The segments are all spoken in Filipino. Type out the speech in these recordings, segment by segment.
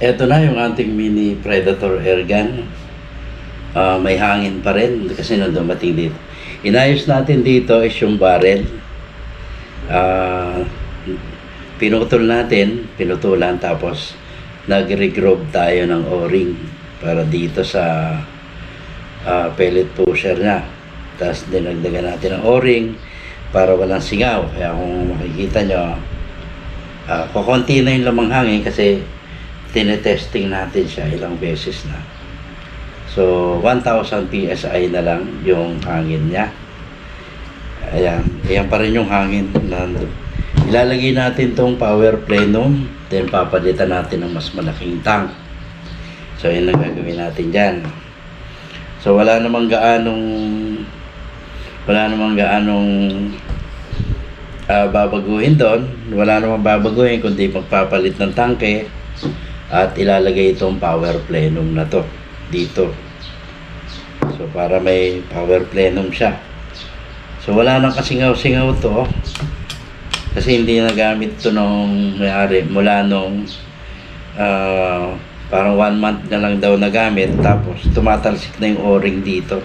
Ito na yung ating mini Predator airgun. Ah, may hangin pa rin kasi nung dumating dito. Inayos natin dito is yung barrel. Ah, pinutol natin, pinutulan tapos nag-regroove tayo ng o-ring para dito sa ah, pellet pusher niya. Tapos dinagdagan natin ng o-ring para walang singaw. Kaya kung makikita nyo, ah kukunti na yung lamang hangin kasi tinetesting natin siya ilang beses na. So, 1,000 PSI na lang yung hangin niya. Ayan, ayan pa rin yung hangin. Ilalagay natin tong power plenum, then papalitan natin ng mas malaking tank. So, yun ang gagawin natin dyan. So, wala namang gaanong wala namang gaanong ah, babaguhin doon. Wala namang babaguhin kundi magpapalit ng tangke at ilalagay itong power plenum na to dito. So para may power plenum siya. So wala nang kasingaw-singaw to. Kasi hindi nagamit to nung may-ari mula nung ah, parang one month na lang daw nagamit tapos tumatalsik na yung o-ring dito.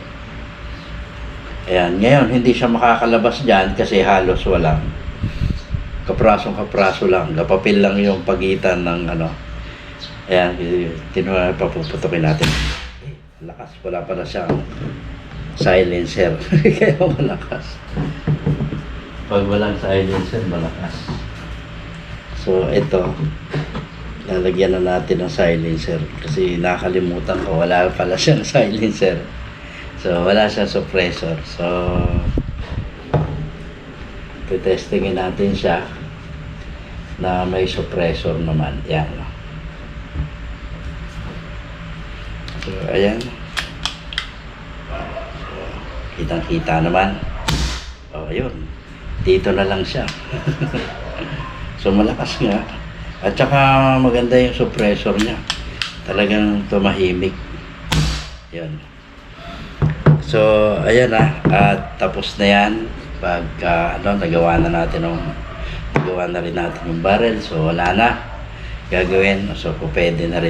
Ayan, ngayon hindi siya makakalabas dyan kasi halos walang kaprasong kapraso lang, kapapil lang yung pagitan ng ano. Ayan, tinuha, papuputokin natin. Eh, lakas, wala pala siyang silencer. Kaya malakas. Pag walang silencer, malakas. So, ito, lalagyan na natin ng silencer kasi nakalimutan ko, wala pala siyang silencer. So, wala siyang suppressor. So, testingin natin siya na may suppressor naman. Yan. So, ayan. Kitang-kita naman. O, ayun. Dito na lang siya. so, malakas nga. At saka maganda yung suppressor niya. Talagang tumahimik. Yan. So, ayan na. At tapos na yan. Pagka, ano, nagawa na natin ng nagawa na rin natin yung barrel. So, wala na. Gagawin. So, pwede na rin